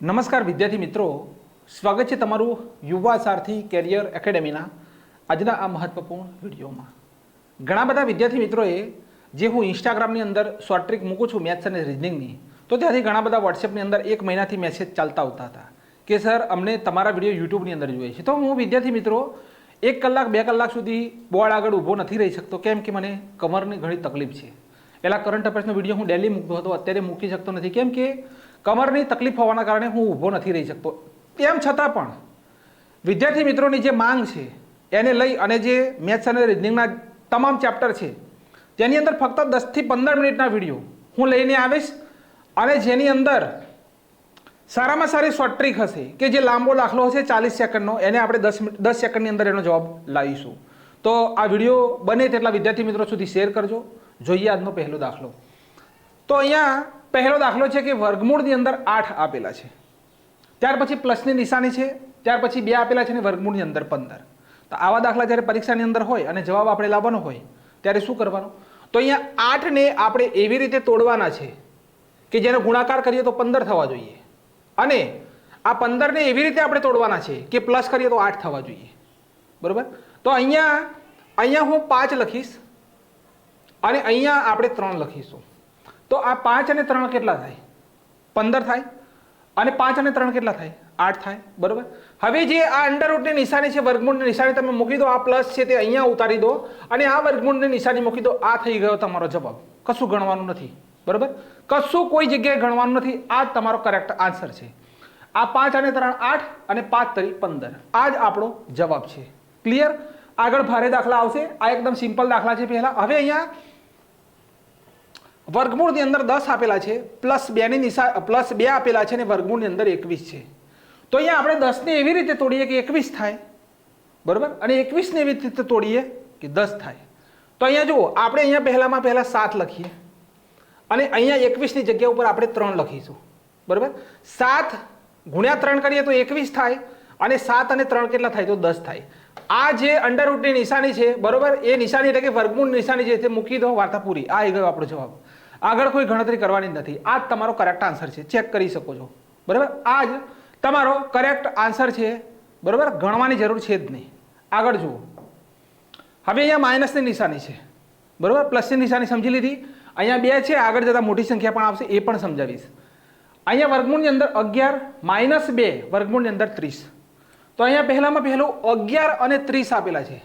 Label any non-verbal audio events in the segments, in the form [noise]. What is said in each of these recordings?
નમસ્કાર વિદ્યાર્થી મિત્રો. સ્વાગત છે તમારું યુવા સારથી કેરિયર એકેડેમીના આજના આ મહત્વપૂર્ણ વિડીયોમાં. ઘણા બધા વિદ્યાર્થી મિત્રોએ જે હું ઇન્સ્ટાગ્રામની અંદર શોર્ટ ટ્રીક મૂકું છું મેથ્સ અને રિઝનિંગની તો ત્યાંથી ઘણા બધા વોટ્સએપની અંદર એક મહિનાથી મેસેજ ચાલતા આવતા હતા કે સર અમને તમારા વીડિયો યુટ્યુબની અંદર જોઈએ છે. તો હું વિદ્યાર્થી મિત્રો, એક કલાક, બે કલાક સુધી બોર્ડ આગળ ઊભો નથી રહી શકતો, કેમ કે મને કમરની ઘણી તકલીફ છે. પહેલાં કરંટ અફેર્સનો વીડિયો હું ડેલી મૂકતો હતો, અત્યારે મૂકી શકતો નથી. કેમ કે કમરની તકલીફ હોવાના કારણે હું ઊભો નથી રહી શકતો. તેમ છતાં પણ વિદ્યાર્થી મિત્રોની જે માંગ છે, એને લઈ અને જે મેથ્સ અને રિઝનિંગના તમામ ચેપ્ટર છે તેની અંદર ફક્ત દસથી પંદર મિનિટના વીડિયો હું લઈને આવીશ અને જેની અંદર સારામાં સારી શોર્ટ ટ્રીક હશે કે જે લાંબો દાખલો હશે ચાલીસ સેકન્ડનો, એને આપણે દસ દસ સેકન્ડની અંદર એનો જવાબ લાવીશું. તો આ વીડિયો બને તેટલા વિદ્યાર્થી મિત્રો સુધી શેર કરજો. જોઈએ આજનો પહેલો દાખલો. તો અહીંયા પહેલો દાખલો છે કે વર્ગમૂળની અંદર આઠ આપેલા છે. ત્યાર પછી પ્લસની નિશાની છે, ત્યાર પછી બે આપેલા છે ને વર્ગમૂળની અંદર પંદર. તો આવા દાખલા જ્યારે પરીક્ષાની અંદર હોય અને જવાબ આપણે લાવવાનો હોય, ત્યારે શું કરવાનું? તો અહીંયા આઠને આપણે એવી રીતે તોડવાના છે કે જેનો ગુણાકાર કરીએ તો પંદર થવા જોઈએ. અને આ પંદરને એવી રીતે આપણે તોડવાના છે કે પ્લસ કરીએ તો આઠ થવા જોઈએ. બરોબર? તો અહીંયા અહીંયા હું પાંચ લખીશ અને અહીંયા આપણે ત્રણ લખીશું. તો આ પાંચ અને ત્રણ કેટલા થાય? પંદર થાય? અને પાંચ અને ત્રણ કેટલા થાય? આઠ થાય? બરોબર? હવે જે આ અંડરરૂટની નિશાની છે, વર્ગમૂળની નિશાની તમે મૂકી દો, આ પ્લસ છે તે અહીંયા ઉતારી દો, અને આ વર્ગમૂળની નિશાની મૂકી દો, આ થઈ ગયો તમારો જવાબ. કશું ગણવાનું નથી. બરોબર? કશું કોઈ જગ્યાએ ગણવાનું નથી. આ તમારો કરેક્ટ આન્સર છે. આ પાંચ અને ત્રણ આઠ અને પાંચ તરી પંદર. આ જ આપણો જવાબ છે. ક્લિયર આગળ ભારે દાખલા આવશે. આ એકદમ સિમ્પલ દાખલા છે પહેલા. હવે અહીંયા વર્ગમૂળની અંદર દસ આપેલા છે, પ્લસ બેની નિશા પ્લસ બે આપેલા છે અને વર્ગમૂળની અંદર એકવીસ છે. તો અહીંયા આપણે દસને એવી રીતે તોડીએ કે એકવીસ થાય. બરાબર? અને એકવીસને એવી રીતે તોડીએ કે દસ થાય. તો અહીંયા જુઓ, આપણે અહીંયા પહેલામાં પહેલા સાત લખીએ. અને અહીંયા એકવીસની જગ્યા ઉપર આપણે ત્રણ લખીશું. બરાબર? સાત ગુણ્યા ત્રણ કરીએ તો એકવીસ થાય અને સાત અને ત્રણ કેટલા થાય તો દસ થાય. આ જે અંડરરૂટની નિશાની છે, બરોબર? એ નિશાની એટલે કે વર્ગમૂળ નિશાની છે, તે મૂકી દો, વાર્તા પૂરી. આ એ ગયો આપણો જવાબ. આગળ કોઈ ગણતરી કરવાની નથી. આ તમારો કરેક્ટ આન્સર છે. ચેક કરી શકો છો. બરાબર? આ જ તમારો કરેક્ટ આન્સર છે. બરાબર? ગણવાની જરૂર છે જ નહીં. આગળ જુઓ. હવે અહીંયા માઇનસની નિશાની છે. બરાબર? પ્લસની નિશાની સમજી લીધી. અહીંયા બે છે. આગળ જતાં મોટી સંખ્યા પણ આવશે. એ પણ સમજાવીશ. અહીંયા વર્ગમૂળની અંદર અગિયાર માઇનસ બે, વર્ગમૂળની અંદર ત્રીસ. તો અહીંયા પહેલામાં પહેલું અગિયાર અને ત્રીસ આપેલા છે.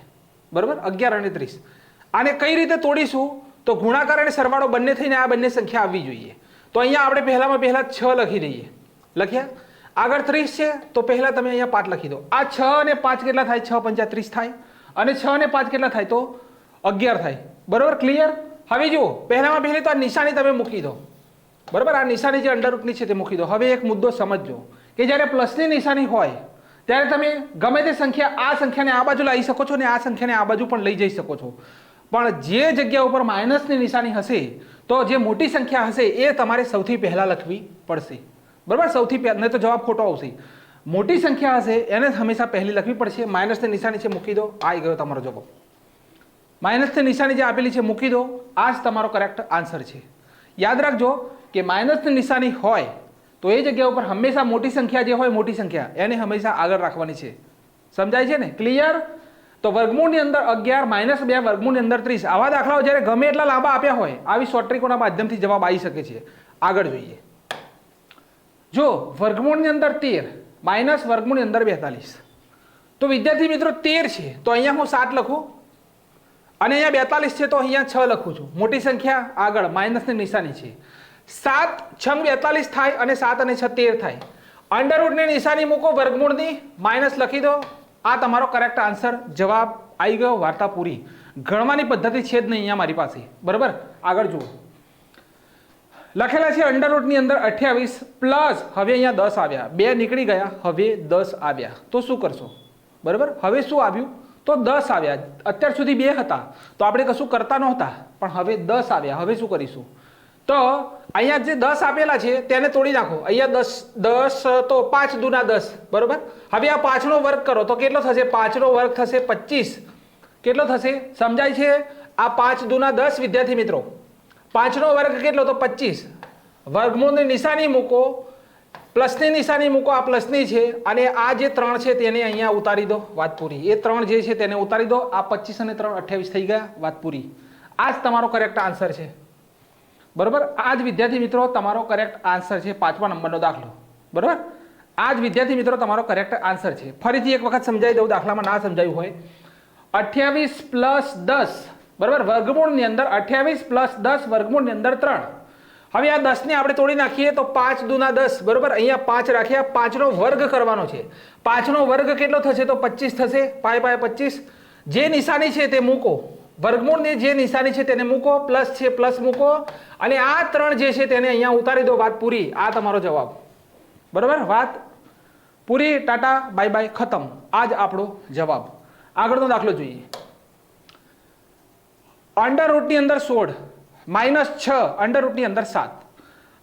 બરાબર? અગિયાર અને ત્રીસ. આને કઈ રીતે તોડીશું? તો ગુણાકાર અને સરવાળો બંને થઈને આ બંને સંખ્યા આવવી જોઈએ. તો અહીંયા આપણે પહેલામાં પહેલાં છ લખી દઈએ. લખ્યા? આગળ ત્રીસ છે, તો પહેલાં તમે અહીંયા પાંચ લખી દો. આ છ અને પાંચ કેટલા થાય? છ પંચા ત્રીસ થાય. અને છ અને પાંચ કેટલા થાય? તો અગિયાર થાય. બરાબર? ક્લિયર હવે જુઓ, પહેલામાં પહેલી તો આ નિશાની તમે મૂકી દો. બરાબર? આ નિશાની જે અંડરરૂટની છે તે મૂકી દો. હવે એક મુદ્દો સમજજો કે જ્યારે પ્લસની નિશાની હોય, ત્યારે તમે ગમે તે સંખ્યા આ સંખ્યાને આ બાજુ લાવી શકો છો ને આ સંખ્યાને આ બાજુ પણ લઈ જઈ શકો છો. પણ જે જગ્યા ઉપર માઇનસની નિશાની હશે, તો જે મોટી સંખ્યા હશે, એ તમારે સૌથી પહેલાં લખવી પડશે. બરાબર? સૌથી પહેલાં તો જવાબ ખોટો આવશે. મોટી સંખ્યા હશે, એને હંમેશા પહેલી લખવી પડશે. માઇનસની નિશાની છે, મૂકી દો. આ ગયો તમારો જવાબ. માઇનસની નિશાની જે આપેલી છે, મૂકી દો. આ જ તમારો કરેક્ટ આન્સર છે. યાદ રાખજો કે માઇનસની નિશાની હોય, તો એ જગ્યા ઉપર હંમેશા મોટી સંખ્યા જે હોય, મોટી સંખ્યા, એને હંમેશા આગળ રાખવાની છે. સમજાય છે ને? ક્લિયર તો વર્ગમૂળની અંદર અગિયાર માઇનસ બે, વર્ગમૂળની અંદર ત્રીસ. આવા દાખલાઓ જ્યારે ગમે એટલા લાંબા આપ્યા હોય, આવી શોર્ટ માધ્યમથી જવાબ આવી શકે છે. આગળ જોઈએ. જો વર્ગમૂળની અંદર તેર માઇનસ વર્ગમૂળની અંદર બેતાલીસ. તો વિદ્યાર્થી મિત્રો, તેર છે. તો અહીંયા હું સાત લખું. અને અહીંયા બેતાલીસ છે, તો અહીંયા છ લખું છું. મોટી સંખ્યા આગળ માઇનસની નિશાની છે. સાત છંગ બેતાલીસ થાય અને સાત અને છ તેર થાય. અંડરવુડની નિશાની મૂકો, વર્ગમૂળની માઇનસ લખી દો. આ તમારો કરેક્ટ આન્સર જવાબ આવી ગયો વાર્તા પૂરી ગણવાની પદ્ધતિ છે જ નહીં અહીંયા મારી પાસે. બરાબર? આગળ જુઓ. લખેલા છે અંડરરૂટની અંદર અઠ્યાવીસ પ્લસ, હવે અહીંયા દસ આવ્યા. બે નીકળી ગયા, હવે દસ આવ્યા. તો શું કરશો? બરાબર? હવે શું આવ્યું? તો દસ આવ્યા. અત્યાર સુધી બે હતા. તો આપણે કશું કરતા નહોતા. પણ હવે દસ આવ્યા. હવે શું કરીશું? તો અહીંયા જે દસ આપેલા છે, તેને તોડી નાખો. અહીંયા દસ દસ, તો પાંચ દુના દસ, બરોબર? હવે આ પાંચનો વર્ગ કરો, તો કેટલો થશે? પાંચનો વર્ગ થશે પચીસ. કેટલો થશે? સમજાય છે? આ પાંચ દુના દસ, વિદ્યાર્થી મિત્રો. પાંચનો વર્ગ કેટલો? તો પચીસ. વર્ગમૂળની નિશાની મૂકો. પ્લસની નિશાની મૂકો, આ પ્લસની છે, અને આ જે ત્રણ છે તેને અહીંયા ઉતારી દો, વાત પૂરી. એ ત્રણ જે છે તેને ઉતારી દો. આ પચીસ અને ત્રણ અઠ્યાવીસ થઈ ગયા, વાત પૂરી. આ જ તમારો કરેક્ટ આન્સર છે. બરોબર? આ જ વિદ્યાર્થી મિત્રો તમારો કરેક્ટ આન્સર છે પાંચમા નંબરનો દાખલો. બરાબર? આ જ વિદ્યાર્થી મિત્રો તમારો કરેક્ટ આન્સર છે. ફરીથી એક વખત સમજાવી દઉં, દાખલામાં ના સમજાયું હોય. અઠ્યાવીસ પ્લસ દસ. બરાબર? વર્ગમૂળની અંદર અઠ્યાવીસ પ્લસ દસ વર્ગમૂળની અંદર ત્રણ. હવે આ દસને આપણે તોડી નાખીએ તો પાંચ દુના દસ. બરાબર? અહીંયા પાંચ રાખ્યા, પાંચનો વર્ગ કરવાનો છે. પાંચનો વર્ગ કેટલો થશે તો પચીસ થશે. પાય પાય પચીસ. જે નિશાની છે તે મૂકો. વર્ગમૂળની જે નિશાની છે તેને મૂકો, પ્લસ છે, પ્લસ મૂકો. અને આ ત્રણ જે છે તેને અહીંયા ઉતારી દો વાત પૂરી. આ તમારો જવાબ. બરાબર? વાત પૂરી. ટાટા, બાય બાય, ખતમ. આ જ આપણો જવાબ. આગળનો દાખલો જોઈએ. અંડર રૂટની અંદર સોળ, માઇનસ છ, અંડર રૂટની અંદર સાત.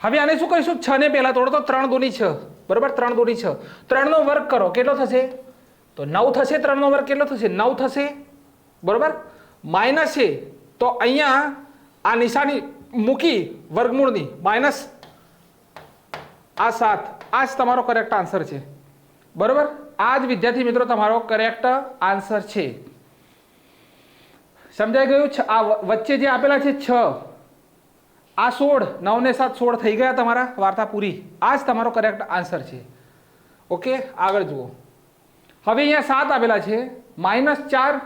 હવે આને શું કરીશું છ ને પહેલાં તોડો તો ત્રણ દોની છ. બરાબર? ત્રણ દોની છ. ત્રણનો વર્ગ કરો. કેટલો થશે? તો નવ થશે, ત્રણનો વર્ગ કેટલો થશે? નવ થશે. બરોબર? માઇનસ છે, તો અહીંયા આ નિશાની મૂકી વર્ગમૂળની. માઇનસ આ સાત. આ જ તમારો કરેક્ટ આન્સર છે. બરાબર? આ જ વિદ્યાર્થી મિત્રો તમારો કરેક્ટ આન્સર છે. સમજાઈ ગયું? છે આ વચ્ચે જે આપેલા છે છ. આ સોળ, નવ ને સાત સોળ થઈ ગયા તમારા વાર્તા પૂરી. આ જ તમારો કરેક્ટ આન્સર છે. ઓકે? આગળ જુઓ. હવે અહીંયા સાત આપેલા છે. માઇનસ ચાર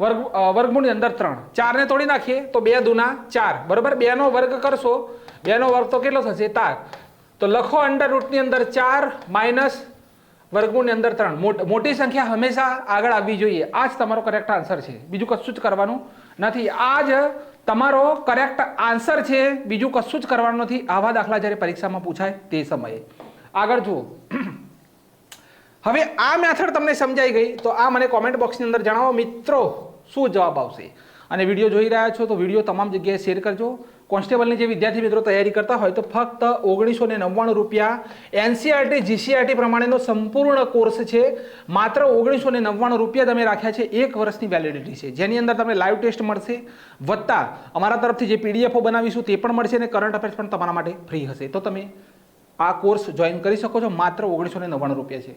વર્ગ વર્ગમૂળની અંદર ત્રણ. ચારને તોડી નાખીએ તો બે દુના ચાર. બરાબર? બેનો વર્ગ કરશો. બેનો વર્ગ તો કેટલો થશે? તાર. તો લખો અંડર રૂટની અંદર ચાર માઇનસ વર્ગમૂળની અંદર ત્રણ. મોટી સંખ્યા હંમેશા આગળ આવવી જોઈએ. આ જ તમારો કરેક્ટ આન્સર છે. બીજું કશું જ કરવાનું નથી. આ જ તમારો કરેક્ટ આન્સર છે. બીજું કશું જ કરવાનું નથી. આવા દાખલા જ્યારે પરીક્ષામાં પૂછાય તે સમયે. આગળ જુઓ. [clears throat] હવે આ મેથડ તમને સમજાઈ ગઈ. તો આ મને કોમેન્ટ બોક્સની અંદર જણાવો. મિત્રો શું જવાબ આવશે? અને વીડિયો જોઈ રહ્યા છો તો વીડિયો તમામ જગ્યાએ શેર કરજો. કોન્સ્ટેબલની જે વિદ્યાર્થી મિત્રો તૈયારી કરતા હોય તો ફક્ત ઓગણીસો ને નવ્વાણું રૂપિયા એનસીઆરટી જીસીઆરટી પ્રમાણેનો સંપૂર્ણ કોર્સ છે. માત્ર ઓગણીસો ને નવ્વાણું રૂપિયા તમે રાખ્યા છે. એક વર્ષની વેલિડિટી છે. જેની અંદર તમને લાઈવ ટેસ્ટ મળશે. વત્તા અમારા તરફથી જે પીડીએફઓ બનાવીશું તે પણ મળશે અને કરંટ અફેર્સ પણ તમારા માટે ફ્રી હશે. તો તમે આ કોર્સ જોઈન કરી શકો છો. માત્ર ઓગણીસો ને નવ્વાણું રૂપિયા છે.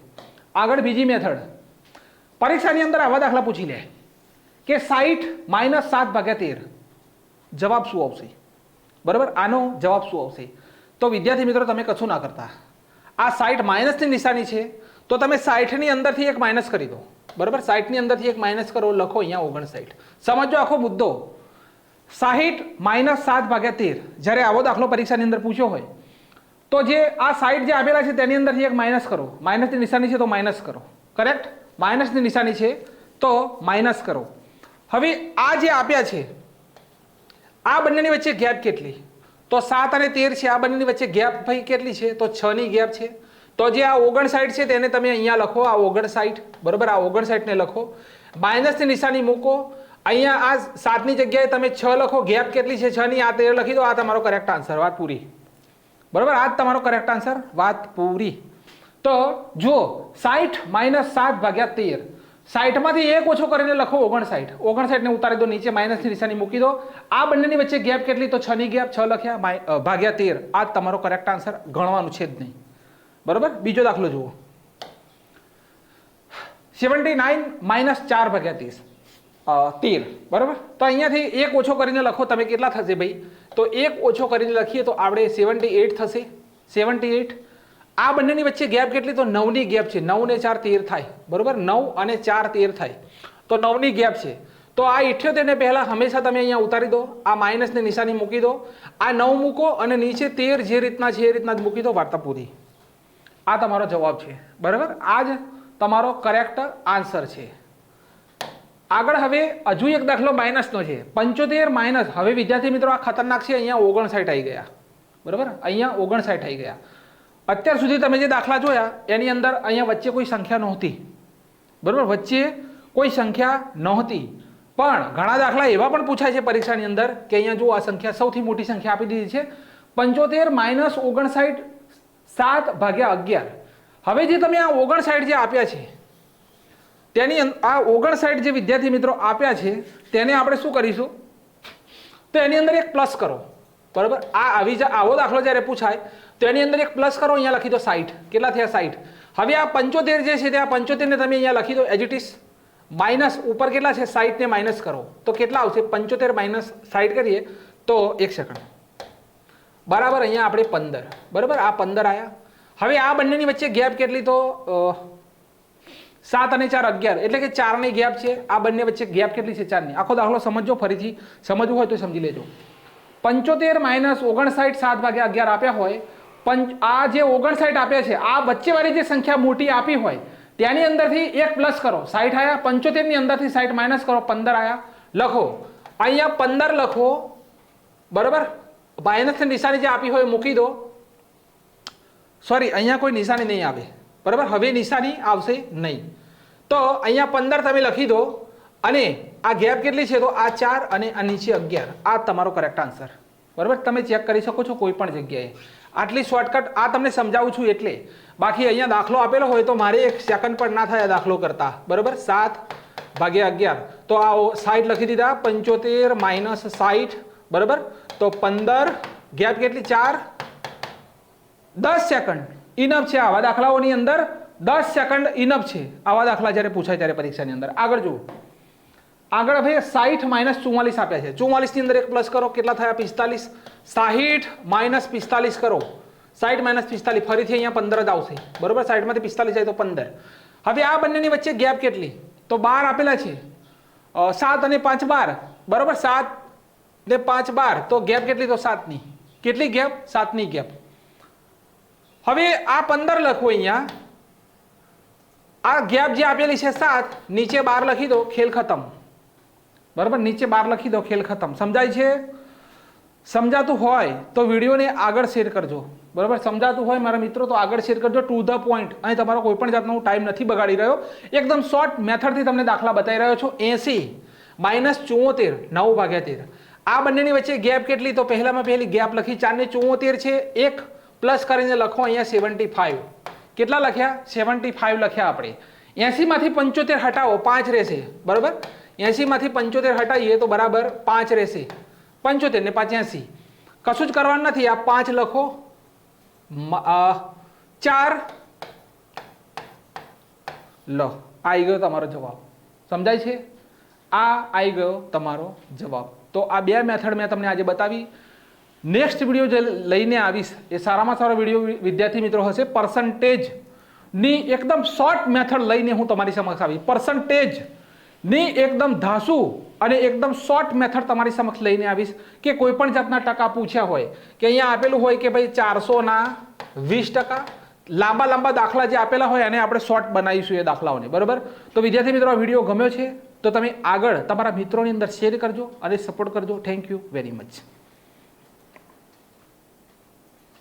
આગળ બીજી મેથડ પરીક્ષાની અંદર આવા દાખલા પૂછી લે. કે સાઠ માઇનસ સાત ભાગ્યા તેર. જવાબ શું આવશે? બરાબર? આનો જવાબ શું આવશે? તો વિદ્યાર્થી મિત્રો, તમે કશું ના કરતા. આ સાઠ માઇનસની નિશાની છે, તો તમે સાઠની અંદરથી એક માઇનસ કરી દો. બરાબર? સાઠની અંદરથી એક માઇનસ કરો, લખો અહીંયા ઓગણસાઠ સમજો આખો મુદ્દો. સાહીઠ માઇનસ સાત ભાગ્યા તેર. જ્યારે આવો દાખલો પરીક્ષાની અંદર પૂછ્યો હોય, તો જે આ સાઈડ જે આપેલા છે, તેની અંદરથી એક માઇનસ કરો. માઇનસની નિશાની છે, તો માઇનસ કરો. કરેક્ટ? માઇનસની નિશાની છે, તો માઇનસ કરો. હવે આ જે આપ્યા છે, આ બંનેની વચ્ચે ગેપ કેટલી? તો સાત અને તેર છે, આ બંનેની વચ્ચે ગેપ ભાઈ કેટલી છે? તો છ ની ગેપ છે. તો જે આ ઓગણસાઠ છે, તેને તમે અહીંયા લખો, આ ઓગણસાઠ બરોબર? આ ઓગણસાઠને લખો. માઇનસની નિશાની મૂકો. અહીંયા આ સાતની જગ્યાએ તમે છ લખો ગેપ કેટલી છે? છ ની, આ તેર લખી દો, આ તમારો કરેક્ટ આન્સર વાત પૂરી. બરોબર? આ જ તમારો કરેક્ટ આન્સર વાત પૂરી. તો જુઓ સાઠ માઇનસ સાત ભાગ્યા તેર સાઠમાંથી એક ઓછો કરીને લખો ઓગણસાઠ ઓગણસાઠને ઉતારી દો, નીચે માઇનસની નિશાની મૂકી દો. આ બંનેની વચ્ચે ગેપ કેટલી? તો છની ગેપ છ લખ્યા ભાગ્યા તેર. આ તમારો કરેક્ટ આન્સર ગણવાનું છે જ નહીં. બરોબર? બીજો દાખલો જુઓ. સેવન્ટી નાઇન માઇનસ ચાર ભાગ્યા ત્રીસ. તેર. બરાબર? તો અહીંયાથી એક ઓછો કરીને લખો. તમે કેટલા થશે ભાઈ? તો એક ઓછો કરીને લખીએ તો આપણે સેવન્ટી એટ થશે. સેવન્ટી એટ આ બંનેની વચ્ચે ગેપ કેટલી? તો નવની ગેપ છે. નવ ને ચાર તેર થાય. બરોબર? નવ અને ચાર તેર થાય. તો નવની ગેપ છે. તો આ ઇઠ્યોતેરને પહેલાં હંમેશા તમે અહીંયા ઉતારી દો. આ માઇનસની નિશાની મૂકી દો. આ નવ મૂકો અને નીચે તેર જે રીતના છે એ રીતના જ મૂકી દો વાર્તા પૂરી આ તમારો જવાબ છે. બરાબર? આ જ તમારો કરેક્ટ આન્સર છે. આગળ હવે હજુ એક દાખલો માઇનસનો છે. પંચોતેર માઇનસ હવે વિદ્યાર્થી મિત્રો આ ખતરનાક છે. અહીંયા ઓગણસાઠ આવી ગયા. બરાબર? અહીંયા ઓગણસાઠ આવી ગયા. અત્યાર સુધી તમે જે દાખલા જોયા, એની અંદર અહીંયા વચ્ચે કોઈ સંખ્યા નહોતી. બરાબર? વચ્ચે કોઈ સંખ્યા નહોતી. પણ ઘણા દાખલા એવા પણ પૂછાય છે પરીક્ષાની અંદર કે અહીંયા જો આ સંખ્યા સૌથી મોટી સંખ્યા આપી દીધી છે. પંચોતેર માઇનસ ઓગણસાઠ સાત ભાગ્યા અગિયાર. હવે જે તમે આ ઓગણસાઠ જે આપ્યા છે, તેની આ ઓગણસાઠ જે વિદ્યાર્થી મિત્રો આપ્યા છે, તેને આપણે શું કરીશું? તો એની અંદર એક પ્લસ કરો. બરાબર? આ આવી જ આવો દાખલો જ્યારે પૂછાય તો એની અંદર એક પ્લસ કરો, અહીંયા લખી દો સાઠ કેટલા થયા સાઠ હવે આ પંચોતેર જે છે તે આ પંચોતેરને તમે અહીંયા લખી દો એજીટીસ માઇનસ ઉપર કેટલા છે? સાઠને માઇનસ કરો. તો કેટલા આવશે? પંચોતેર માઇનસ સાઠ કરીએ તો એક સેકન્ડ. બરાબર, અહીંયા આપણે પંદર. બરાબર? આ પંદર આવ્યા હવે આ બંનેની વચ્ચે ગેપ કેટલી તો સાત અને ચાર અગિયાર. એટલે કે ચારની ગેપ છે. આ બંને વચ્ચે ગેપ કેટલી છે? ચારની. આખો દાખલો સમજો ફરીથી. સમજવું હોય તો સમજી લેજો. પંચોતેર માઇનસ ઓગણસાઠ સાત ભાગ્યા અગિયાર આપ્યા હોય પંચ આ જે ઓગણસાઠ આપ્યા છે, આ વચ્ચેવાળી જે સંખ્યા મોટી આપી હોય, ત્યાંની અંદરથી એક પ્લસ કરો. સાઠ આયા, પંચોતેરની અંદરથી સાઠ માઇનસ કરો, પંદર આયા. લખો. અહીંયા પંદર લખો, બરાબર? માઇનસની નિશાની જે આપી હોય મૂકી દો. સોરી અહીંયા કોઈ નિશાની નહીં આવે. બરાબર? હવે નિશાની આવશે નહીં. તો અહીંયા પંદર તમે લખી દો, અને આ ગેપ કેટલી છે તો આ ચાર અને આ નીચે અગિયાર. આ તમારો કરેક્ટ આન્સર બરાબર? તમે ચેક કરી શકો છો કોઈ પણ જગ્યાએ. આટલી શોર્ટકટ આ તમને સમજાવું છું એટલે. બાકી અહીંયા દાખલો આપેલો હોય તો મારે એક સેકન્ડ પણ ના થાય દાખલો કરતા. બરાબર? સાત ભાગ્યા અગિયાર. તો આ સાઠ લખી દીધા. પંચોતેર માઇનસ સાઠ બરાબર? તો પંદર ગેપ કેટલી? ચાર. દસ સેકન્ડ ઇનફ છે આવા દાખલાઓની અંદર. દસ સેકન્ડ ઇનફ છે. આવા દાખલા જ્યારે પૂછાય ત્યારે પરીક્ષાની અંદર. આગળ જુઓ. આગળ ભાઈ સાહીઠ માઇનસ ચુમ્માલીસ આપ્યા છે. ચુમ્માલીસની અંદર એક પ્લસ કરો, કેટલા થયા? પિસ્તાલીસ. સાહીઠ માઇનસ પિસ્તાલીસ કરો. સાઠ માઇનસ પિસ્તાલીસ, ફરીથી અહીંયા પંદર જ આવશે. બરોબર? સાઠમાંથી પિસ્તાલીસ જાય તો પંદર. હવે આ બંનેની વચ્ચે ગેપ કેટલી? તો બાર આપેલા છે. સાત અને પાંચ બાર. બરોબર? સાત ને પાંચ બાર. તો ગેપ કેટલી? તો સાતની. કેટલી ગેપ? સાતની ગેપ. હવે આ પંદર લખો અહીંયા. આ ગેપ જે આપેલી છે સાત, નીચે બાર લખી દો, ખેલ ખતમ. બરાબર? નીચે બાર લખી દો, ખેલ ખતમ. સમજાય છે? સમજાતું હોય તો વિડીયોને આગળ શેર કરજો. બરાબર? સમજાતું હોય મારા મિત્રો તો આગળ શેર કરજો. ટુ ધ પોઈન્ટ અહીં તમારો કોઈ પણ જાતનો હું ટાઈમ નથી બગાડી રહ્યો. એકદમ શોર્ટ મેથડથી તમને દાખલા બતાવી રહ્યો છું. એસી માઇનસ ચુંવોતેર નવ ભાગ્યા તેર. આ બંનેની વચ્ચે ગેપ કેટલી? તો પહેલામાં પહેલી ગેપ લખી ચારને ચુંવોતેર છે. એક પ્લસ કરીને લખો અહીંયા સેવન્ટી ફાઈવ કેટલા લખ્યા? સેવન્ટી ફાઈવ લખ્યા આપણે. એંસીમાંથી પંચોતેર હટાવો, પાંચ રહેશે. બરાબર? એંસીમાંથી પંચોતેર હટાવીએ તો બરાબર પાંચ રહેશે. પંચોતેર ને પાંચ એંસી કશું જ કરવાનું નથી. આ પાંચ લખો. ચાર. લો આવી ગયો તમારો જવાબ. સમજાય છે? આ આવી ગયો તમારો જવાબ. તો આ બે મેથડ મેં તમને આજે બતાવી. નેક્સ્ટ વીડિયો જે લઈને આવીશ, એ સારામાં સારો વીડિયો વિદ્યાર્થી મિત્રો હશે પર્સન્ટેજની એકદમ શોર્ટ મેથડ લઈને હું તમારી સમક્ષ આવી. પર્સન્ટેજ ની એકદમ ધાસુ અને એકદમ શોર્ટ મેથડ તમારી સમક્ષ લઈને આવીશ કે કોઈ પણ જાતના ટકા પૂછ્યા હોય કે અહીંયા આપેલું હોય કે ભાઈ ચારસોના વીસ ટકા લાંબા લાંબા દાખલા જે આપેલા હોય એને આપણે શોર્ટ બનાવીશું એ દાખલાઓને, બરાબર? તો વિદ્યાર્થી મિત્રો, આ વીડિયો ગમ્યો છે તો તમે આગળ તમારા મિત્રોની અંદર શેર કરજો અને સપોર્ટ કરજો. Thank you very much